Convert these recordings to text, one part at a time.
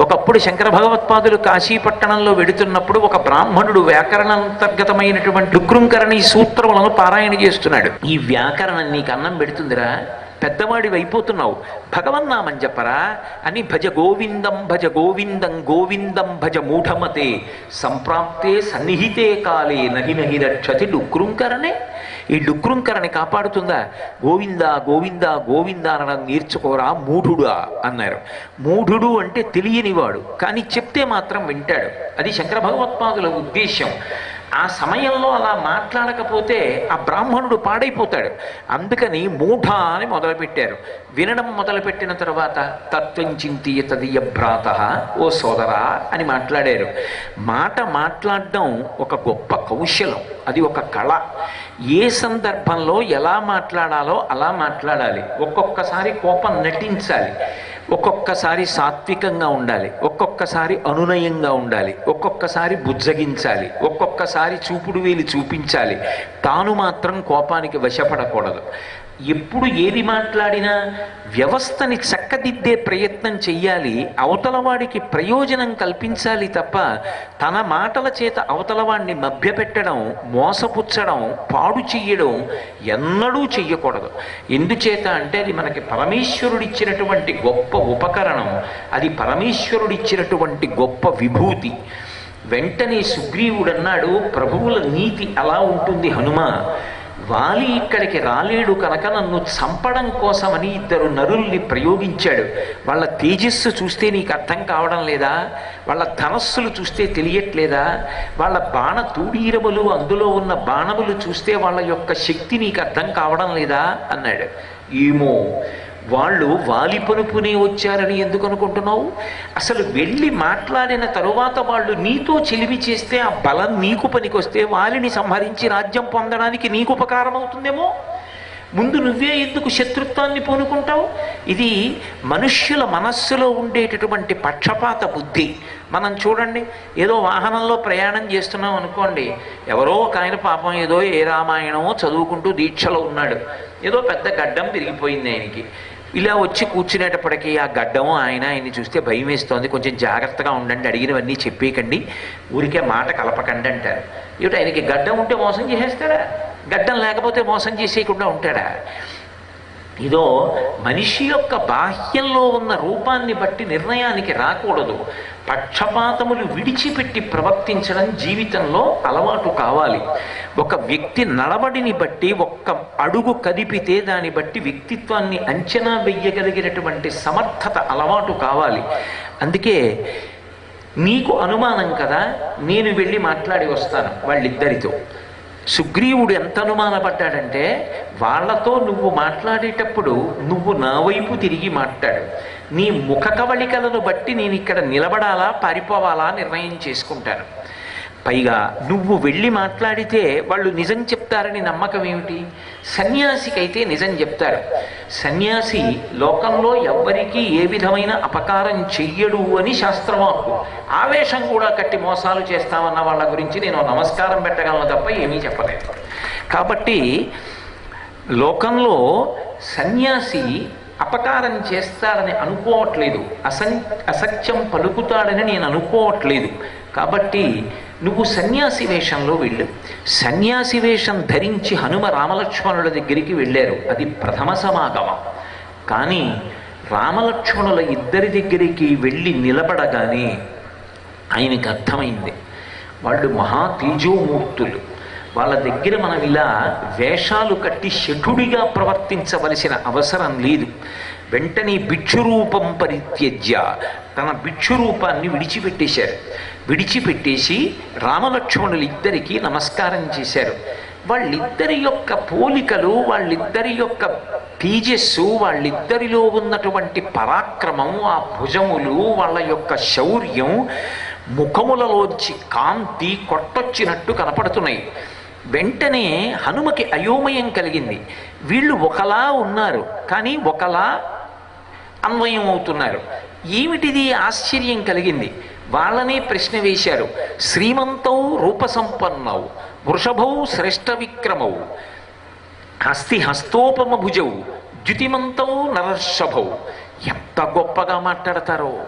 ఒకప్పుడు శంకర భగవత్పాదులు కాశీపట్టణంలో వెడుతున్నప్పుడు ఒక బ్రాహ్మణుడు వ్యాకరణాంతర్గతమైనటువంటి డుక్రుంకరణి సూత్రములను పారాయణ చేస్తున్నాడు. ఈ వ్యాకరణం నీకు అన్నం పెడుతుందిరా? పెద్దవాడివి అయిపోతున్నావు. భగవన్నామని చెప్పరా? అని భజ గోవిందం భజ గోవిందం గోవిందం భజ మూఢమతే. సంప్రాప్తే సన్నిహితే కాలే నహి నహి రక్షతి డుక్రుంకరణే ఈ డుక్రుంకరని కాపాడుతుందా? గోవిందా గోవిందా గోవిందా అనడం నేర్చుకోరా మూఢుడా అన్నారు. మూఢుడు అంటే తెలియనివాడు కానీ చెప్తే మాత్రం వింటాడు. అది శంకర భగవత్పాదుల ఉద్దేశం ఆ సమయంలో అలా మాట్లాడకపోతే ఆ బ్రాహ్మణుడు పాడైపోతాడు. అందుకని మూఢ అని మొదలుపెట్టారు. వినడం మొదలుపెట్టిన తర్వాత తత్వం చింతీయ తదీయ భ్రాత ఓ సోదరా అని మాట్లాడారు. మాట మాట్లాడడం ఒక గొప్ప కౌశలం అది ఒక కళ. ఏ సందర్భంలో ఎలా మాట్లాడాలో అలా మాట్లాడాలి. ఒక్కొక్కసారి కోపం నటించాలి. ఒక్కొక్కసారి సాత్వికంగా ఉండాలి ఒక్కొక్కసారి అనునయంగా ఉండాలి ఒక్కొక్కసారి బుజ్జగించాలి ఒక్కొక్కసారి చూపుడు వేలి చూపించాలి. తాను మాత్రం కోపానికి వశపడకూడదు. ఎప్పుడు ఏది మాట్లాడినా వ్యవస్థని చక్కదిద్దే ప్రయత్నం చెయ్యాలి అవతలవాడికి ప్రయోజనం కల్పించాలి తప్ప తన మాటల చేత అవతలవాడిని మభ్యపెట్టడం మోసపుచ్చడం పాడు చెయ్యడం ఎన్నడూ చెయ్యకూడదు. ఎందుచేత అంటే అది మనకి పరమేశ్వరుడిచ్చినటువంటి గొప్ప ఉపకరణం అది పరమేశ్వరుడిచ్చినటువంటి గొప్ప విభూతి. వెంటనే సుగ్రీవుడన్నాడు ప్రభువుల నీతి అలా ఉంటుంది హనుమ వాలి ఇక్కడికి రాలేడు కనుక నన్ను చంపడం కోసమని ఇద్దరు నరుల్ని ప్రయోగించాడు. వాళ్ళ తేజస్సు చూస్తే నీకు అర్థం కావడం లేదా? వాళ్ళ ధనస్సులు చూస్తే తెలియట్లేదా? వాళ్ళ బాణ తూడీరములు అందులో ఉన్న బాణములు చూస్తే వాళ్ళ యొక్క శక్తి నీకు అర్థం కావడం లేదా? అన్నాడు. ఏమో వాళ్ళు వాలి పనుపునే వచ్చారని ఎందుకు అనుకుంటున్నావు? అసలు వెళ్ళి మాట్లాడిన తరువాత వాళ్ళు నీతో చెలివి చేస్తే ఆ బలం నీకు పనికొస్తే వాలిని సంహరించి రాజ్యం పొందడానికి నీకు ఉపకారం అవుతుందేమో ముందు నువ్వే ఎందుకు శత్రుత్వాన్ని పూనుకుంటావు? ఇది మనుష్యుల మనస్సులో ఉండేటటువంటి పక్షపాత బుద్ధి. మనం చూడండి ఏదో వాహనంలో ప్రయాణం చేస్తున్నాం అనుకోండి ఎవరో ఒక ఆయన పాపం ఏదో ఏ రామాయణమో చదువుకుంటూ దీక్షలో ఉన్నాడు. ఏదో పెద్ద గడ్డం పెరిగిపోయింది ఆయనకి. ఇలా వచ్చి కూర్చునేటప్పటికీ ఆ గడ్డము ఆయన ఆయన్ని చూస్తే భయం వేస్తోంది కొంచెం జాగ్రత్తగా ఉండండి అడిగినవన్నీ చెప్పేయకండి. ఊరికే మాట కలపకండి అంటారు. ఏమిటి ఆయనకి గడ్డం ఉంటే మోసం చేసేస్తాడా? గడ్డం లేకపోతే మోసం చేసేయకుండా ఉంటాడా? ఇదో మనిషి యొక్క బాహ్యంలో ఉన్న రూపాన్ని బట్టి నిర్ణయానికి రాకూడదు. పక్షపాతములు విడిచిపెట్టి ప్రవర్తించడం జీవితంలో అలవాటు కావాలి. ఒక వ్యక్తి నడవడిని బట్టి ఒక్క అడుగు కదిపితే దాన్ని బట్టి వ్యక్తిత్వాన్ని అంచనా వెయ్యగలిగినటువంటి సమర్థత అలవాటు కావాలి. అందుకే నీకు అనుమానం కదా నేను వెళ్ళి మాట్లాడి వస్తాను వాళ్ళిద్దరితో. సుగ్రీవుడు ఎంత అనుమానపడ్డాడంటే వాళ్ళతో నువ్వు మాట్లాడేటప్పుడు నువ్వు నా వైపు తిరిగి మాట్లాడు. నీ ముఖ కవళికలను బట్టి నేను ఇక్కడ నిలబడాలా పారిపోవాలా నిర్ణయం చేసుకుంటాను. పైగా నువ్వు వెళ్ళి మాట్లాడితే వాళ్ళు నిజం చెప్తారని నమ్మకం ఏమిటి? సన్యాసికైతే నిజం చెప్తారు. సన్యాసి లోకంలో ఎవ్వరికీ ఏ విధమైన అపకారం చెయ్యడు అని శాస్త్రవాకు ఆవేశం కూడా కట్టి మోసాలు చేస్తామన్న వాళ్ళ గురించి నేను నమస్కారం పెట్టగలను తప్ప ఏమీ చెప్పలేదు. కాబట్టి లోకంలో సన్యాసి అపకారం చేస్తాడని అనుకోవట్లేదు. అసం అసత్యం పలుకుతాడని నేను అనుకోవట్లేదు. కాబట్టి నువ్వు సన్యాసి వేషంలో వెళ్ళు. సన్యాసి వేషం ధరించి హనుమ రామలక్ష్మణుల దగ్గరికి వెళ్ళారు. అది ప్రథమ సమాగమం. కానీ రామలక్ష్మణుల ఇద్దరి దగ్గరికి వెళ్ళి నిలబడగానే ఆయనకి అర్థమైంది. వాళ్ళు మహా తేజోమూర్తులు. వాళ్ళ దగ్గర మనం ఇలా వేషాలు కట్టి శఠుడిగా ప్రవర్తించవలసిన అవసరం లేదు. వెంటనే భిక్షురూపం పరిత్యజ్య తన భిక్షురూపాన్ని విడిచిపెట్టేశారు. విడిచిపెట్టేసి రామలక్ష్మణులు ఇద్దరికీ నమస్కారం చేశారు. వాళ్ళిద్దరి యొక్క పోలికలు వాళ్ళిద్దరి యొక్క తేజస్సు వాళ్ళిద్దరిలో ఉన్నటువంటి పరాక్రమం ఆ భుజములు వాళ్ళ యొక్క శౌర్యం ముఖములలోంచి కాంతి కొట్టొచ్చినట్టు కనపడుతున్నాయి. వెంటనే హనుమకి అయోమయం కలిగింది. వీళ్ళు ఒకలా ఉన్నారు కానీ ఒకలా అన్వయం అవుతున్నారు ఏమిటిది ఆశ్చర్యం కలిగింది? వాళ్ళని ప్రశ్న వేశారు. శ్రీమంతౌ రూపసంపన్నౌ వృషభౌ శ్రేష్ఠ విక్రమౌ హస్తి హస్తోపమ భుజౌ ద్యుతిమంతౌ నరర్షభౌ ఎంత గొప్పగా మాట్లాడతారో.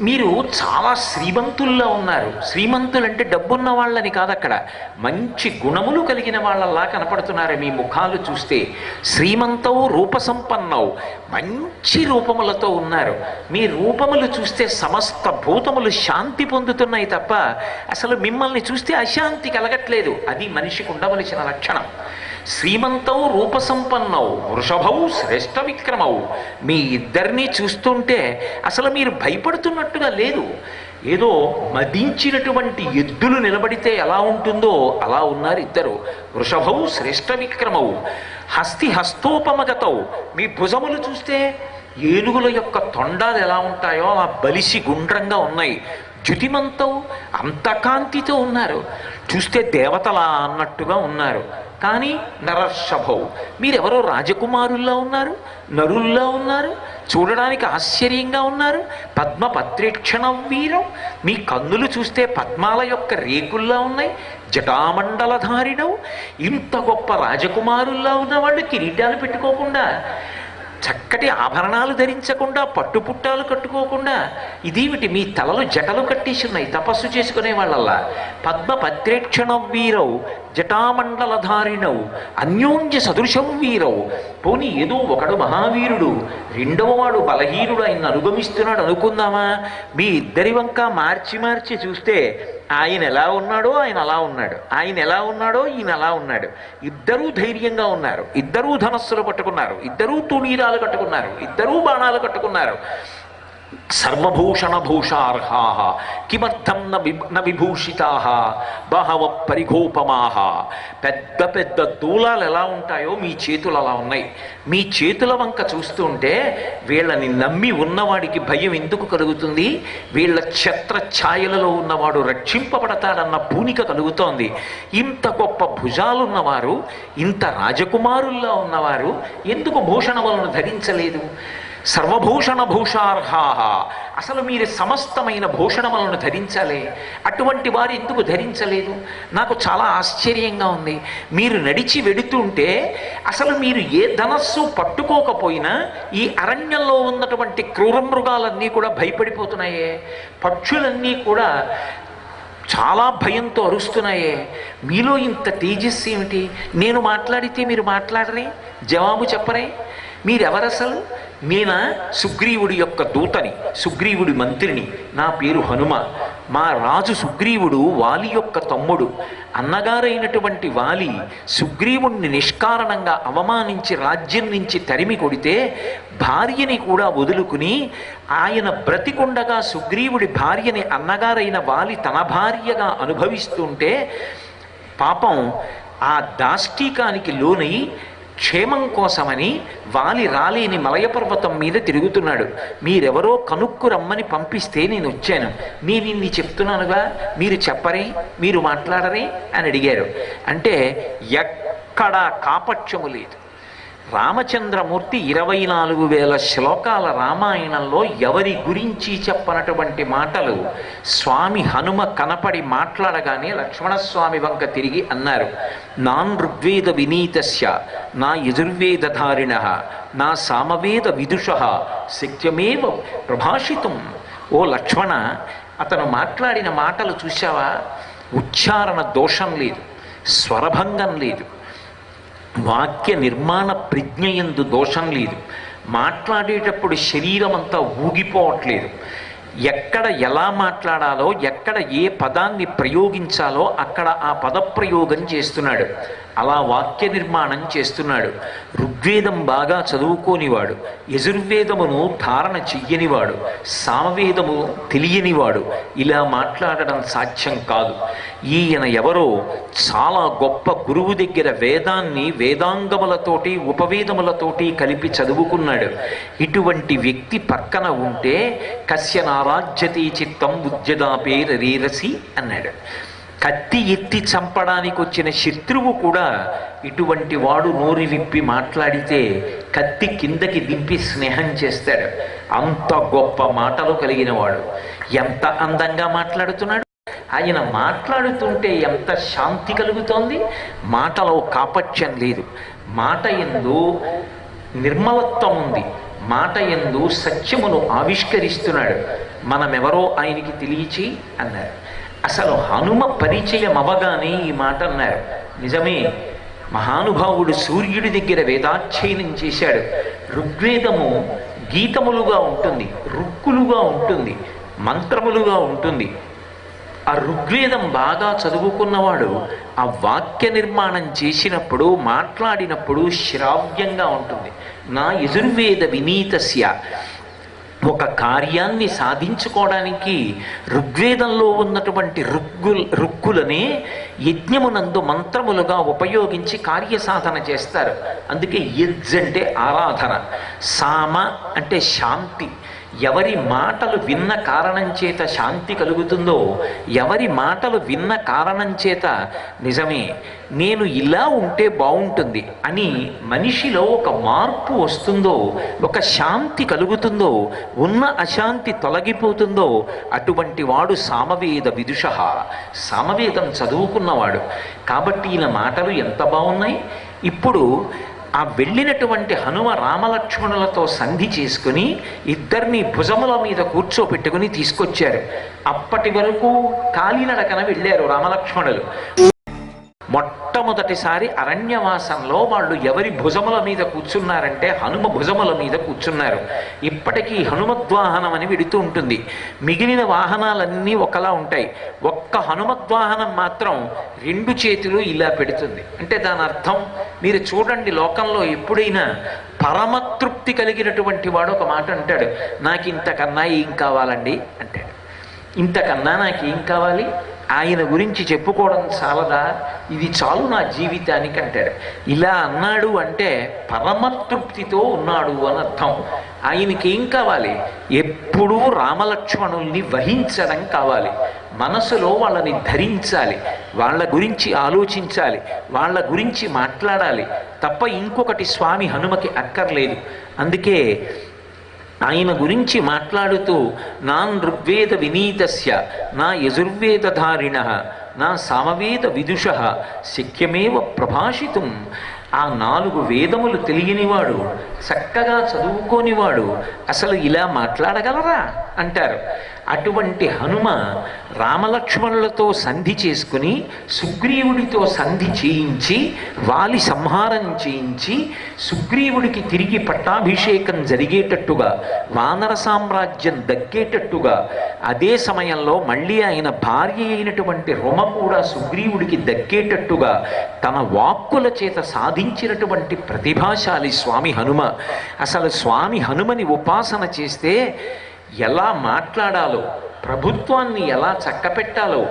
మీరు చాలా శ్రీమంతుల్లో ఉన్నారు. శ్రీమంతులు అంటే డబ్బున్న వాళ్ళని కాదు అక్కడ మంచి గుణములు కలిగిన వాళ్ళలా కనపడుతున్నారు మీ ముఖాలు చూస్తే. శ్రీమంతవు రూపసంపన్నవు. మంచి రూపములతో ఉన్నారు. మీ రూపములు చూస్తే సమస్త భూతములు శాంతి పొందుతున్నాయి తప్ప అసలు మిమ్మల్ని చూస్తే అశాంతి కలగట్లేదు. అది మనిషికి ఉండవలసిన లక్షణం. శ్రీమంతౌ రూపసంపన్నౌ వృషభౌ శ్రేష్ఠ విక్రమౌ మీ ఇద్దరినీ చూస్తుంటే అసలు మీరు భయపడుతున్నట్టుగా లేదు. ఏదో మదించినటువంటి ఎద్దులు నిలబడితే ఎలా ఉంటుందో అలా ఉన్నారు ఇద్దరు. వృషభౌ శ్రేష్ఠ విక్రమౌ హస్తి హస్తోపమగతౌ మీ భుజములు చూస్తే ఏనుగుల యొక్క తొండాలు ఎలా ఉంటాయో అలా బలిసి గుండ్రంగా ఉన్నాయి. జ్యుతిమంతం అంతకాంతితో ఉన్నారు. చూస్తే దేవతలా అన్నట్టుగా ఉన్నారు. కానీ నరర్షభౌ. మీరెవరో రాజకుమారుల్లా ఉన్నారు నరుల్లా ఉన్నారు చూడడానికి ఆశ్చర్యంగా ఉన్నారు. పద్మ పత్రేక్షణం వీరం. మీ కన్నులు చూస్తే పద్మాల యొక్క రేకుల్లా ఉన్నాయి జటామండలధారిణం ఇంత గొప్ప రాజకుమారుల్లా ఉన్న వాళ్ళు కిరీటాలు పెట్టుకోకుండా చక్కటి ఆభరణాలు ధరించకుండా పట్టుపుట్టాలు కట్టుకోకుండా ఇదేమిటి మీ తలలు జటలు కట్టేసి ఉన్నాయి తపస్సు చేసుకునే వాళ్ళల్లా? పద్మ పత్రేక్షణ వీరవు. జటామండలధారిణవు అన్యోన్య సదృశం వీరవు పోనీ ఏదో ఒకడు మహావీరుడు రెండవ వాడు బలహీనుడు ఆయన అనుగమిస్తున్నాడు అనుకుందామా? మీ ఇద్దరి వంక మార్చి మార్చి చూస్తే ఆయన ఎలా ఉన్నాడో ఆయన అలా ఉన్నాడు. ఆయన ఎలా ఉన్నాడో ఈయన అలా ఉన్నాడు. ఇద్దరూ ధైర్యంగా ఉన్నారు. ఇద్దరూ ధనస్సులు పట్టుకున్నారు. ఇద్దరూ తుణీరాలు కట్టుకున్నారు. ఇద్దరూ బాణాలు కట్టుకున్నారు. సర్వభూషణ భూషార్హా కిమర్థం న న విభూషితా బహవ పరిఘోపమాహ పెద్ద పెద్ద దూలాలు ఎలా ఉంటాయో మీ చేతులు అలా ఉన్నాయి. మీ చేతుల వంక చూస్తుంటే వీళ్ళని నమ్మి ఉన్నవాడికి భయం ఎందుకు కలుగుతుంది? వీళ్ళ ఛత్ర ఛాయలలో ఉన్నవాడు రక్షింపబడతాడన్న పూనిక కలుగుతోంది. ఇంత గొప్ప భుజాలున్నవారు ఇంత రాజకుమారుల్లో ఉన్నవారు ఎందుకు భూషణములను ధరించలేదు? సర్వభూషణ భూషార్హా అసలు మీరు సమస్తమైన భూషణములను ధరించాలే. అటువంటి వారు ఎందుకు ధరించలేదు? నాకు చాలా ఆశ్చర్యంగా ఉంది. మీరు నడిచి వెడుతుంటే అసలు మీరు ఏ ధనస్సు పట్టుకోకపోయినా ఈ అరణ్యంలో ఉన్నటువంటి క్రూర మృగాలన్నీ కూడా భయపడిపోతున్నాయే. పక్షులన్నీ కూడా చాలా భయంతో అరుస్తున్నాయే. మీలో ఇంత తేజస్సు ఏమిటి? నేను మాట్లాడితే మీరు మాట్లాడరే? జవాబు చెప్పరే? మీరెవరసలు? మీన సుగ్రీవుడి యొక్క దూతని సుగ్రీవుడి మంత్రిని. నా పేరు హనుమ. మా రాజు సుగ్రీవుడు వాలి యొక్క తమ్ముడు. అన్నగారైనటువంటి వాలి సుగ్రీవుణ్ణి నిష్కారణంగా అవమానించి రాజ్యం నుంచి తరిమి కొడితే భార్యని కూడా వదులుకుని ఆయన బ్రతికుండగా సుగ్రీవుడి భార్యని అన్నగారైన వాలి తన భార్యగా అనుభవిస్తుంటే పాపం ఆ దాష్టీకానికి లోనై క్షేమం కోసమని వాలి రాలేని మలయపర్వతం మీద తిరుగుతున్నాడు. మీరెవరో కనుక్కు రమ్మని పంపిస్తే నేను వచ్చాను. నేను ఇన్ని చెప్తున్నానుగా? మీరు చెప్పరే? మీరు మాట్లాడరే? అని అడిగారు. అంటే ఎక్కడా కాపట్యము లేదు. రామచంద్రమూర్తి ఇరవై నాలుగు వేల శ్లోకాల రామాయణంలో ఎవరి గురించి చెప్పనటువంటి మాటలు? స్వామి హనుమ కనపడి మాట్లాడగానే లక్ష్మణస్వామి వంక తిరిగి అన్నారు నాన్ ఋగ్వేద వినీతస్య నా యజుర్వేదధారిణ నా సామవేద విదుష శక్యమేవ ప్రభాషితం. ఓ లక్ష్మణ అతను మాట్లాడిన మాటలు చూశావా? ఉచ్చారణ దోషం లేదు స్వరభంగం లేదు. వాక్య నిర్మాణ ప్రజ్ఞ ఎందు దోషం లేదు. మాట్లాడేటప్పుడు శరీరం అంతా ఊగిపోవట్లేదు. ఎక్కడ ఎలా మాట్లాడాలో ఎక్కడ ఏ పదాన్ని ప్రయోగించాలో అక్కడ ఆ పదప్రయోగం చేస్తున్నాడు. అలా వాక్య నిర్మాణం చేస్తున్నాడు. ఋగ్వేదం బాగా చదువుకోనివాడు. యజుర్వేదమును ధారణ చెయ్యనివాడు. సామవేదము తెలియనివాడు. ఇలా మాట్లాడడం సాధ్యం కాదు. ఈయన ఎవరో చాలా గొప్ప గురువు దగ్గర వేదాన్ని వేదాంగములతోటి ఉపవేదములతోటి కలిపి చదువుకున్నాడు. ఇటువంటి వ్యక్తి పక్కన ఉంటే కశ్య నారాజ్యతి చిత్తం ఉద్యదాపే రీరసి అన్నాడు. కత్తి ఎత్తి చంపడానికి వచ్చిన శత్రువు కూడా ఇటువంటి వాడు నోరి విప్పి మాట్లాడితే కత్తి కిందకి దింపి స్నేహం చేస్తాడు. అంత గొప్ప మాటలు కలిగిన వాడు. ఎంత అందంగా మాట్లాడుతున్నాడు? ఆయన మాట్లాడుతుంటే ఎంత శాంతి కలుగుతోంది? మాటలో కాపట్యం లేదు. మాట ఎందు నిర్మలత్వం ఉంది. మాట ఎందు సత్యమును ఆవిష్కరిస్తున్నాడు. మనమెవరో ఆయనకి తెలియచి అన్నారు. అసలు హనుమ పరిచయం అవగానే ఈ మాట అన్నారు. నిజమే మహానుభావుడు సూర్యుడి దగ్గర వేదాధ్యయనం చేశాడు. ఋగ్వేదము గీతములుగా ఉంటుంది రుక్కులుగా ఉంటుంది మంత్రములుగా ఉంటుంది. ఆ ఋగ్వేదం బాగా చదువుకున్నవాడు ఆ వాక్య నిర్మాణం చేసినప్పుడు మాట్లాడినప్పుడు శ్రావ్యంగా ఉంటుంది. నా యజుర్వేద వినీతస్య ఒక కార్యాన్ని సాధించుకోవడానికి ఋగ్వేదంలో ఉన్నటువంటి రుగ్గు రుక్కులనే యజ్ఞమునందు మంత్రములుగా ఉపయోగించి కార్యసాధన చేస్తారు. అందుకే యజ్ అంటే ఆరాధన. సామ అంటే శాంతి. ఎవరి మాటలు విన్న కారణం చేత శాంతి కలుగుతుందో ఎవరి మాటలు విన్న కారణం చేత నిజమే నేను ఇలా ఉంటే బాగుంటుంది అని మనిషిలో ఒక మార్పు వస్తుందో ఒక శాంతి కలుగుతుందో ఉన్న అశాంతి తొలగిపోతుందో అటువంటి వాడు సామవేద విదుష. సామవేదం చదువుకున్నవాడు. కాబట్టి ఈయన మాటలు ఎంత బాగున్నాయి? ఇప్పుడు ఆ వెళ్ళినటువంటి హనుమ రామలక్ష్మణులతో సంధి చేసుకుని ఇద్దరిని భుజముల మీద కూర్చోపెట్టుకుని తీసుకొచ్చారు. అప్పటి వరకు కాలినడకన వెళ్ళారు రామలక్ష్మణులు. మొట్టమొదటిసారి అరణ్యవాసంలో వాళ్ళు ఎవరి భుజముల మీద కూర్చున్నారంటే హనుమ భుజముల మీద కూర్చున్నారు. ఇప్పటికీ హనుమద్వాహనం అని విడుతూ ఉంటుంది. మిగిలిన వాహనాలన్నీ ఒకలా ఉంటాయి. ఒక్క హనుమద్వాహనం మాత్రం రెండు చేతులు ఇలా పెడుతుంది. అంటే దాని అర్థం మీరు చూడండి లోకంలో ఎప్పుడైనా పరమతృప్తి కలిగినటువంటి వాడు ఒక మాట అంటాడు. నాకు ఇంతకన్నా ఏం కావాలండి? అంటాడు. ఇంతకన్నా నాకు ఏం కావాలి? ఆయన గురించి చెప్పుకోవడం చాలదా? ఇది చాలు నా జీవితానికి అంటాడు. ఇలా అన్నాడు అంటే పరమతృప్తితో ఉన్నాడు అని అర్థం. ఆయనకి ఏం కావాలి? ఎప్పుడూ రామలక్ష్మణుల్ని వహించడం కావాలి. మనసులో వాళ్ళని ధరించాలి. వాళ్ళ గురించి ఆలోచించాలి. వాళ్ళ గురించి మాట్లాడాలి. తప్ప ఇంకొకటి స్వామి హనుమకి అక్కర్లేదు. అందుకే ఆయన గురించి మాట్లాడుతూ నాన్ ఋగ్వేద వినీతస్య నా యజుర్వేదధారిణ నా సామవేద విదుష శక్యమేవ ప్రభాషితం. ఆ నాలుగు వేదములు తెలియనివాడు చక్కగా చదువుకోనివాడు అసలు ఇలా మాట్లాడగలరా? అంటారు. అటువంటి హనుమ రామలక్ష్మణులతో సంధి చేసుకుని సుగ్రీవుడితో సంధి చేయించి వాలి సంహారం చేయించి సుగ్రీవుడికి తిరిగి పట్టాభిషేకం జరిగేటట్టుగా వానర సామ్రాజ్యం దక్కేటట్టుగా అదే సమయంలో మళ్ళీ ఆయన భార్య అయినటువంటి రుమ కూడా సుగ్రీవుడికి దక్కేటట్టుగా తన వాక్కుల చేత సాధించినటువంటి ప్రతిభాశాలి స్వామి హనుమ. అసలు స్వామి హనుమని ఉపాసన చేస్తే ఎలా మాట్లాడాలో ప్రభుత్వాన్ని ఎలా చక్కపెట్టాలో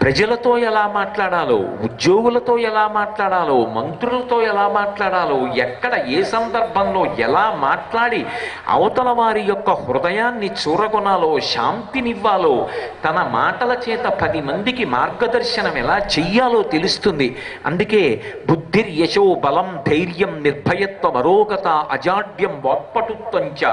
ప్రజలతో ఎలా మాట్లాడాలో ఉద్యోగులతో ఎలా మాట్లాడాలో మంత్రులతో ఎలా మాట్లాడాలో ఎక్కడ ఏ సందర్భంలో ఎలా మాట్లాడి అవతల వారి యొక్క హృదయాన్ని చూరగొనాలో శాంతినివ్వాలో తన మాటల చేత పది మందికి మార్గదర్శనం ఎలా చెయ్యాలో తెలుస్తుంది. అందుకే బుద్ధిర్ యశో బలం ధైర్యం నిర్భయత్వం అరోగత అజాడ్యం వాక్పటుత్వంచ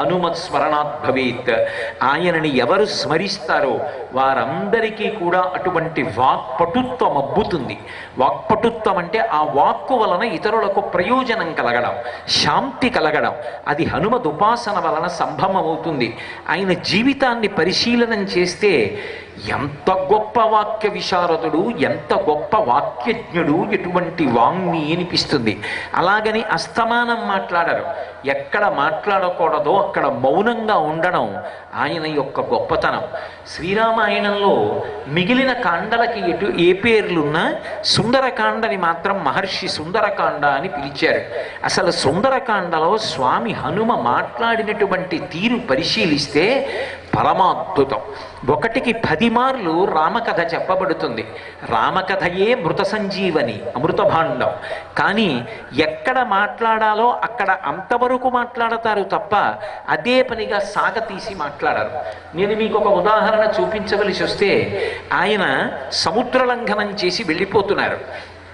హనుమత్ స్మరణాత్ భవేత్ ఆయనని ఎవరు స్మరిస్తారో వారందరికీ కూడా అటువంటి వాక్పటుత్వం అబ్బుతుంది వాక్పటుత్వం అంటే ఆ వాక్కు వలన ఇతరులకు ప్రయోజనం కలగడం శాంతి కలగడం. అది హనుమద్ ఉపాసన వలన సంభవమవుతుంది. ఆయన జీవితాన్ని పరిశీలనం చేస్తే ఎంత గొప్ప వాక్య విశారదుడు ఎంత గొప్ప వాక్యజ్ఞుడు ఎటువంటి వాంగ్మి అనిపిస్తుంది. అలాగని అస్తమానం మాట్లాడరు. ఎక్కడ మాట్లాడకూడదో అక్కడ మౌనంగా ఉండడం ఆయన యొక్క గొప్పతనం. శ్రీరామాయణంలో మిగిలిన కాండలకి ఎటు ఏ పేర్లున్నా సుందరకాండని మాత్రం మహర్షి సుందరకాండ అని పిలిచారు. అసలు సుందరకాండలో స్వామి హనుమ మాట్లాడినటువంటి తీరు పరిశీలిస్తే పరమాద్భుతం. ఒకటికి పది మార్లు రామకథ చెప్పబడుతుంది. రామకథయే మృత సంజీవని అమృతభాండం. కానీ ఎక్కడ మాట్లాడాలో అక్కడ అంతవరకు మాట్లాడతారు తప్ప అదే పనిగా సాగతీసి మాట్లాడరు. నేను మీకు ఒక ఉదాహరణ చూపించవలసి వస్తే ఆయన సముద్ర లంఘనం చేసి వెళ్ళిపోతున్నారు.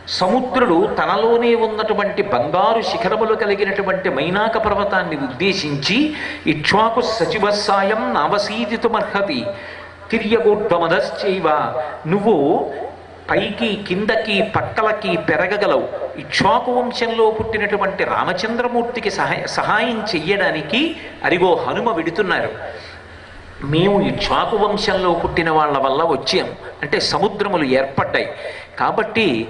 సముద్రుడు తనలోనే ఉన్నటువంటి బంగారు శిఖరములు కలిగినటువంటి మైనాక పర్వతాన్ని ఉద్దేశించి ఇక్ష్వాకు సచివస్సాయం నావసీదితుమర్హతి. తిర్యగోడ్వమదశ్చైవ నువ్వు పైకి కిందకి పక్కలకి పెరగగలవు. ఇక్ష్వాకు వంశంలో పుట్టినటువంటి రామచంద్రమూర్తికి సహాయ సహాయం చెయ్యడానికి అరిగో హనుమ విడుతున్నారు. మేము ఇక్ష్వాకు వంశంలో పుట్టిన వాళ్ళ వల్ల వచ్చాం. అంటే సముద్రములు ఏర్పడ్డాయి. కాబట్టి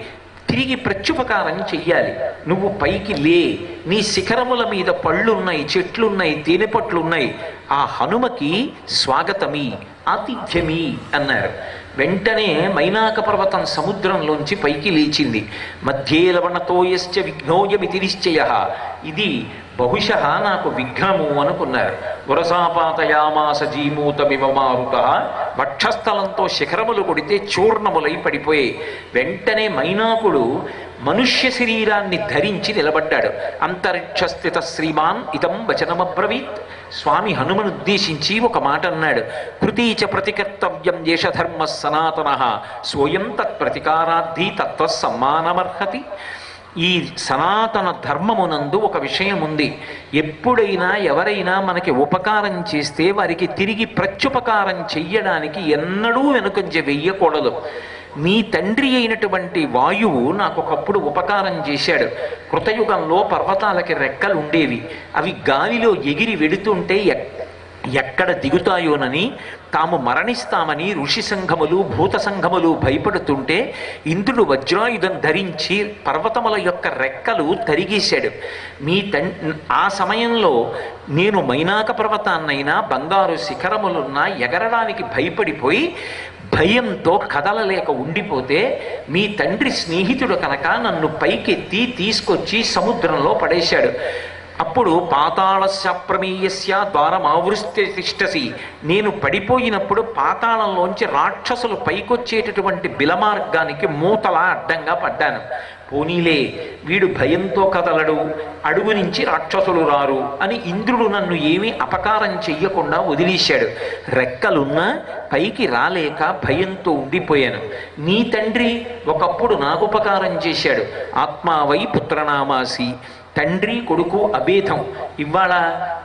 తిరిగి ప్రత్యుపకారం చెయ్యాలి. నువ్వు పైకి లే. నీ శిఖరముల మీద పళ్ళున్నాయి చెట్లున్నాయి తేనెపట్లున్నాయి. ఆ హనుమకి స్వాగతమి ఆతిథ్యమి అన్నారు. వెంటనే మైనాక పర్వతం సముద్రంలోంచి పైకి లేచింది. మధ్యే లవణతోయశ్చ విఘ్నోయమితి నిశ్చయ ఇది బహుశ నాకు విఘ్నము అనుకున్నారు. వరసాపాతయామాస జీమూతమివ వక్షస్థలంతో శిఖరములు కొడితే చూర్ణములై పడిపోయాయి వెంటనే మైనాకుడు మనుష్య శరీరాన్ని ధరించి నిలబడ్డాడు. అంతరిక్షస్థిత శ్రీమాన్ ఇదం వచనమబ్రవీత్. స్వామి హనుమను ఉద్దేశించి ఒక మాట అన్నాడు. కృతీచ ప్రతికర్తవ్యం దేశధర్మ సనాతన. స్వయం తత్ప్రతికారార్థి తత్వ సమ్మానమర్హతి. ఈ సనాతన ధర్మమునందు ఒక విషయం ఉంది ఎప్పుడైనా ఎవరైనా మనకి ఉపకారం చేస్తే వారికి తిరిగి ప్రత్యుపకారం చెయ్యడానికి ఎన్నడూ వెనుకంజ వెయ్యకూడదు. మీ తండ్రి అయినటువంటి వాయువు నాకు ఒకప్పుడు ఉపకారం చేశాడు. కృతయుగంలో పర్వతాలకి రెక్కలు ఉండేవి. అవి గాలిలో ఎగిరి వెడుతుంటే ఎక్కడ దిగుతాయోనని తాము మరణిస్తామని ఋషి సంఘములు భూత సంఘములు భయపడుతుంటే ఇంద్రుడు వజ్రాయుధం ధరించి పర్వతముల యొక్క రెక్కలు తరిగేశాడు. మీ తన్ ఆ సమయంలో నేను మైనాక పర్వతాన్నైనా బంగారు శిఖరములున్నా ఎగరడానికి భయపడిపోయి భయంతో కదలలేక ఉండిపోతే మీ తండ్రి స్నేహితుడు కనుక నన్ను పైకెత్తి తీసుకొచ్చి సముద్రంలో పడేశాడు. అప్పుడు పాతాళస్య ప్రమేయస్య ఆవృష్టి తిష్టసి నేను పడిపోయినప్పుడు పాతాళంలోంచి రాక్షసులు పైకొచ్చేటటువంటి బిలమార్గానికి మూతలా అడ్డంగా పడ్డాను. పోనీలే వీడు భయంతో కదలడు అడుగు నుంచి రాక్షసులు రారు అని ఇంద్రుడు నన్ను ఏమీ అపకారం చెయ్యకుండా వదిలేశాడు. రెక్కలున్నా పైకి రాలేక భయంతో ఉండిపోయాను. నీ తండ్రి ఒకప్పుడు నాకు ఉపకారం చేశాడు. ఆత్మావై పుత్రనామాసి. తండ్రి కొడుకు అభేదం. ఇవాళ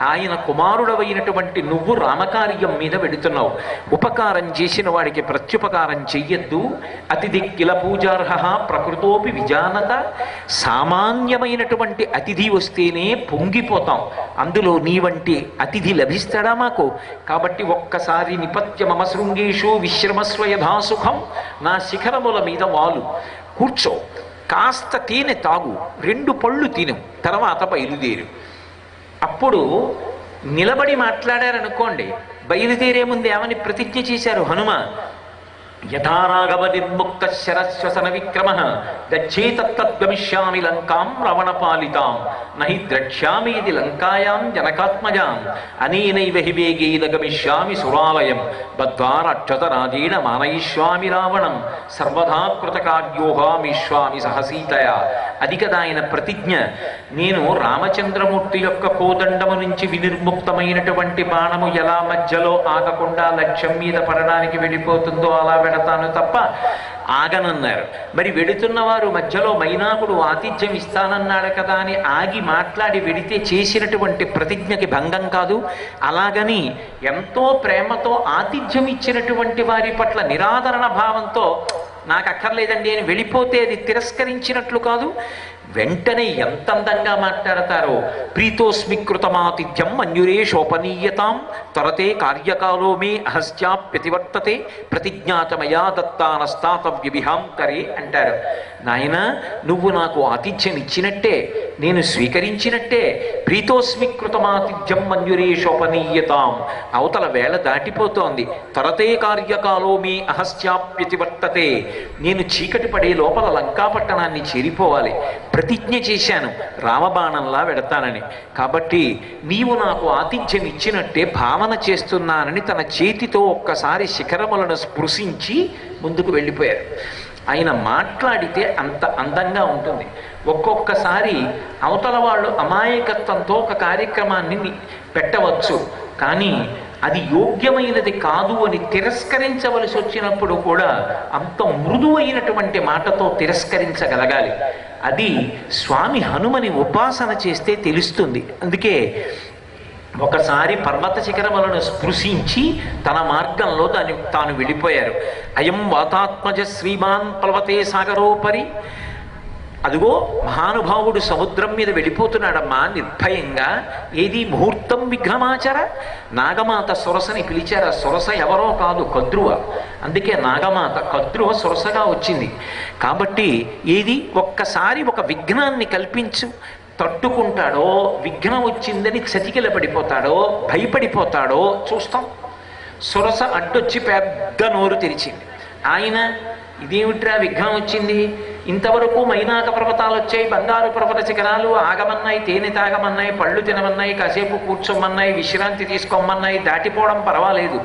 ఆయన కుమారుడవైనటువంటి నువ్వు రామకార్యం మీద వెడుతున్నావు ఉపకారం చేసిన వాడికి ప్రత్యుపకారం చెయ్యొద్దు. అతిథి కిల పూజార్హ ప్రకృతోపి విజానత. సామాన్యమైనటువంటి అతిథి వస్తేనే పొంగిపోతాం. అందులో నీ వంటి అతిథి లభిస్తాడా మాకు? కాబట్టి ఒక్కసారి నిపత్య మమ శృంగేషు విశ్రమస్వ యథాసుఖం నా శిఖరముల మీద వాలు. కూర్చో. కాస్త తేనె తాగు రెండు పళ్ళు తిను తర్వాత బయలుదేరు. అప్పుడు నిలబడి మాట్లాడారనుకోండి బయలుదేరే ముందు ఏమని ప్రతిజ్ఞ చేశారు? హనుమ యథారాఘవ నిర్ముక్త శరశ్వసన విక్రమ గచ్చేతత్తద్గమిష్యామి లంకాం రవణపాలితాం నహి ద్రక్ష్యామి ఇది లంకాయాం జనకాత్మజాం అనేనైవ హి వేగేన గమిష్యామి సురాలయం బద్వారక్షత రాజేణ మానయిష్యామి రావణం సర్వదా కృతకార్యోహామిష్వామి సహసీతయా. అది కదా ఆయన ప్రతిజ్ఞ నేను రామచంద్రమూర్తి యొక్క కోదండము నుంచి వినిర్ముక్తమైనటువంటి బాణము ఎలా మధ్యలో ఆగకుండా లక్ష్యం మీద పడడానికి వెళ్ళిపోతుందో అలా పెడతాను తప్ప ఆగనన్నారు. మరి వెడుతున్న వారు మధ్యలో మైనాకుడు ఆతిథ్యం ఇస్తానన్నాడు కదా అని ఆగి మాట్లాడి వెడితే చేసినటువంటి ప్రతిజ్ఞకి భంగం కాదు. అలాగని ఎంతో ప్రేమతో ఆతిథ్యం ఇచ్చినటువంటి వారి పట్ల నిరాదరణ భావంతో నాకు అక్కర్లేదండి అని వెళ్ళిపోతే అది తిరస్కరించినట్లు కాదు. వెంటనే ఎంత అందంగా మాట్లాడతారో? ప్రీతోస్మి కృతమాతిథ్యం మన్యురేషోపనీయతాం. త్వరతే కార్యకాలో మే అహస్యాప్యతివర్తతే. ప్రతిజ్ఞాతమయా దత్తానస్తాతవ్య కరే అంటారు. నాయన నువ్వు నాకు ఆతిథ్యం ఇచ్చినట్టే నేను స్వీకరించినట్టే. ప్రీతోస్మి కృతమాతిథ్యం మన్యురేషోపనీయతాం. అవతల వేళ దాటిపోతోంది. తరతే కార్యకాలో మీ అహస్యాప్యతివర్తతే. నేను చీకటి పడే లోపల లంకాపట్టణాన్ని చేరిపోవాలి. ప్రతిజ్ఞ చేశాను. రామబాణంలా వెడతానని. కాబట్టి నీవు నాకు ఆతిథ్యం ఇచ్చినట్టే భావన చేస్తున్నానని తన చేతితో ఒక్కసారి శిఖరములను స్పృశించి ముందుకు వెళ్ళిపోయారు. ఆయన మాట్లాడితే అంత అందంగా ఉంటుంది. ఒక్కొక్కసారి అవతల వాళ్ళు అమాయకత్వంతో ఒక కార్యక్రమాన్ని పెట్టవచ్చు. కానీ అది యోగ్యమైనది కాదు అని తిరస్కరించవలసి వచ్చినప్పుడు కూడా అంత మృదువైనటువంటి మాటతో తిరస్కరించగలగాలి. అది స్వామి హనుమని ఉపాసన చేస్తే తెలుస్తుంది. అందుకే ఒకసారి పర్వత శిఖరములను స్పృశించి తన మార్గంలో దాని తాను వెళ్ళిపోయారు. అయం వాతాత్మజ శ్రీమాన్ పర్వతే సాగరోపరి అదిగో మహానుభావుడు సముద్రం మీద వెళ్ళిపోతున్నాడమ్మా నిర్భయంగా. ఏది ముహూర్తం విఘ్నమాచర? నాగమాత సొరసని పిలిచారా. సొరస ఎవరో కాదు కద్రువ. అందుకే నాగమాత కద్రువ సొరసగా వచ్చింది. కాబట్టి ఏది? ఒక్కసారి ఒక విఘ్నాన్ని కల్పించు. తట్టుకుంటాడో విఘ్నం వచ్చిందని చతికిల పడిపోతాడో భయపడిపోతాడో చూస్తాం. సొరస అడ్డొచ్చి పెద్ద నోరు తెరిచింది. ఆయన ఇదేమిట్రా విఘ్నం వచ్చింది? ఇంతవరకు మైనాక పర్వతాలు వచ్చాయి బంగారు పర్వత శిఖరాలు ఆగమన్నాయి తేనె తాగమన్నాయి పళ్ళు తినమన్నాయి కాసేపు కూర్చోమన్నాయి విశ్రాంతి తీసుకోమన్నాయి దాటిపోవడం పర్వాలేదు.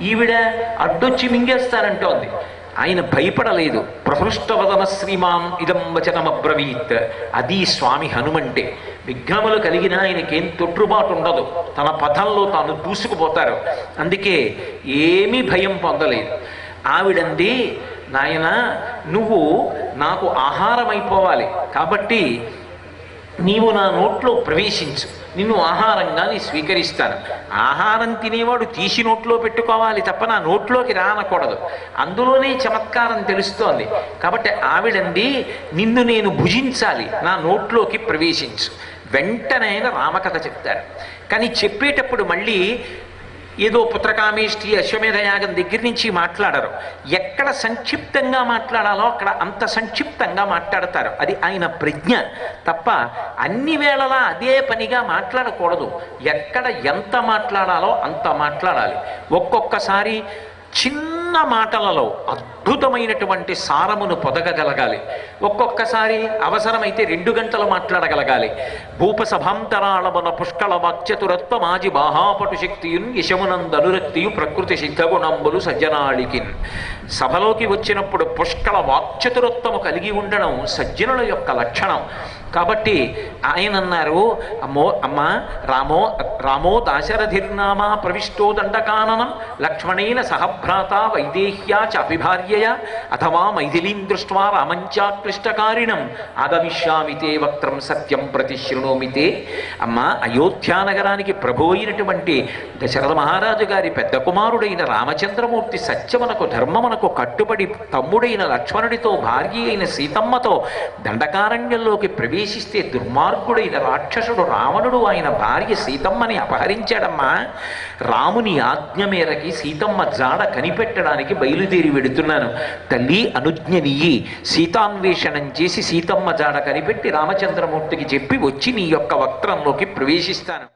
ఈవిడ అడ్డొచ్చి మింగేస్తానంటోంది. ఆయన భయపడలేదు. ప్రహృష్టవదన శ్రీమాన్ ఇదం వచనమబ్రవీత్. అది స్వామి హనుమంటే. విఘ్నములు కలిగిన ఆయనకేం తొట్టుబాటు ఉండదు తన పథంలో తాను దూసుకుపోతారు. అందుకే ఏమీ భయం పొందలేదు. ఆవిడంది నాయన నువ్వు నాకు ఆహారం అయిపోవాలి కాబట్టి నీవు నా నోట్లో ప్రవేశించు. నిన్ను ఆహారంగా నీ స్వీకరిస్తాను. ఆహారం తినేవాడు తీసి నోట్లో పెట్టుకోవాలి తప్ప నా నోట్లోకి రానకూడదు. అందులోనే చమత్కారం తెలుస్తోంది. కాబట్టి ఆవిడంది నిన్ను నేను భుజించాలి. నా నోట్లోకి ప్రవేశించు. వెంటనే రామకథ చెప్తారు కానీ చెప్పేటప్పుడు మళ్ళీ ఏదో పుత్రకామేష్టి అశ్వమేధ యాగం దగ్గర నుంచి మాట్లాడరు. ఎక్కడ సంక్షిప్తంగా మాట్లాడాలో అక్కడ అంత సంక్షిప్తంగా మాట్లాడతారు. అది ఆయన ప్రజ్ఞ. తప్ప అన్ని వేళలా అదే పనిగా మాట్లాడకూడదు. ఎక్కడ ఎంత మాట్లాడాలో అంత మాట్లాడాలి. ఒక్కొక్కసారి చిన్న మాటలలో అద్భుతమైనటువంటి సారమును పొదగగలగాలి. ఒక్కొక్కసారి అవసరమైతే రెండు గంటలు మాట్లాడగలగాలి. భూప సభాంతరాళమున పుష్కళ వాక్చతురత్వ మాజి బాహాపటు శక్తియున్ యశమునందనురక్తియు ప్రకృతి సిద్ధగుణంబులు సజ్జనాళికిన్. సభలోకి వచ్చినప్పుడు పుష్కళ వాక్చతురత్వము కలిగి ఉండడం సజ్జనుల యొక్క లక్షణం. కాబట్టి ఆయన అన్నారు అమ్మో అమ్మ రామో రామో దాశరథిర్నామా ప్రవిష్టో దండకాననం లక్ష్మణేన సహభ్రాత వైదేహ్యా చ అభిభార్యయ అథవా మైథిలీం దృష్ట్వా రామంచాక్లిష్టకారిణం ఆగమిష్యామితే వక్త్రం సత్యం ప్రతిశృణోమితే అమ్మ అయోధ్యానగరానికి ప్రభు అయినటువంటి దశరథ మహారాజు గారి పెద్ద కుమారుడైన రామచంద్రమూర్తి సత్యమునకు ధర్మమునకు కట్టుబడి తమ్ముడైన లక్ష్మణుడితో భార్య అయిన సీతమ్మతో దండకారణ్యంలోకి ప్రవేశిస్తే దుర్మార్గుడైన రాక్షసుడు రావణుడు ఆయన భార్య సీతమ్మని అపహరించాడమ్మా. రాముని ఆజ్ఞ మేరకి సీతమ్మ జాడ కనిపెట్టడానికి బయలుదేరి వెడుతున్నాను తల్లి అనుజ్ఞనియ్యి సీతాన్వేషణం చేసి సీతమ్మ జాడ కనిపెట్టి రామచంద్రమూర్తికి చెప్పి వచ్చి నీ యొక్క వక్త్రంలోకి ప్రవేశిస్తాను.